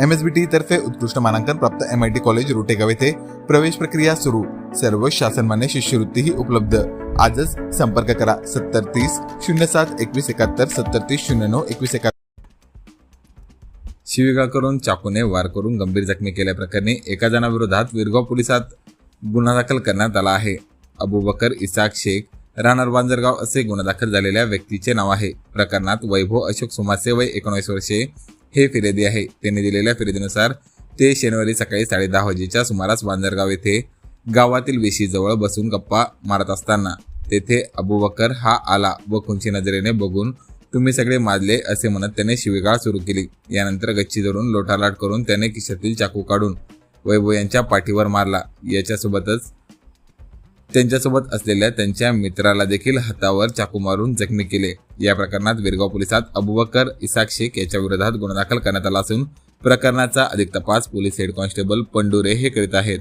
M S बी T तर्फे उत्कृष्ट मानांकन प्राप्त M I T college Rotegaon येथे प्रवेश प्रक्रिया सुरू. सर्व शासनमान्य शिष्यवृत्तीही उपलब्ध. आजच संपर्क करा. सत्तर तीस शून्य सात एकवीस एकाहत्तर सत्तर तीस शून्य नऊ एकवीस एकाहत्तर. शिविका करून चाकूने वार करून गंभीर जखमी केल्याप्रकरणी एका जणाविरोधात विरगाव पोलिसात गुन्हा दाखल करण्यात आला आहे. अबुबकर इसाक शेख राहणार बांजरगाव असे गुन्हा दाखल झालेल्या व्यक्तीचे नाव आहे. प्रकरणात वैभव अशोक सुमासे वय एकोणीस वर्षे हे फिर्यादी आहे. त्यांनी दिलेल्या फिर्यादीनुसार ते शनिवारी सकाळी साडेदहा वाजेच्या सुमारास बांजरगाव येथे गावातील वेशीजवळ बसून गप्पा मारत असताना तेथे अबुबकर हा आला व खुंची नजरेने बघून तुम्ही सगळे माजले असे म्हणत त्याने शिवीगाळ सुरू केली. यानंतर गच्ची धरून लोटालाट करून त्याने किशातील चाकू काढून वैभव यांच्या पाठीवर मारला. याच्यासोबतच त्यांच्यासोबत असलेल्या त्यांच्या मित्राला देखील हातावर चाकू मारून जखमी केले. या प्रकरणात विरगाव पोलिसात अबुबकर इसाक शेख याच्या विरोधात गुन्हा दाखल करण्यात आला असून प्रकरणाचा अधिक तपास पोलीस हेड कॉन्स्टेबल पंडुरे हे करीत आहेत.